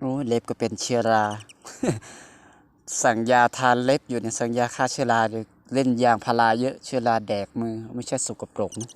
โอ้เล็บก็เป็นเชื้อรา สั่งยาทานเล็บอยู่เนี่ยสั่งยาฆ่าเชื้อราเลยเล่นยางพาราเยอะเชื้อราแดกมือ ไม่ใช่สกปรกนะ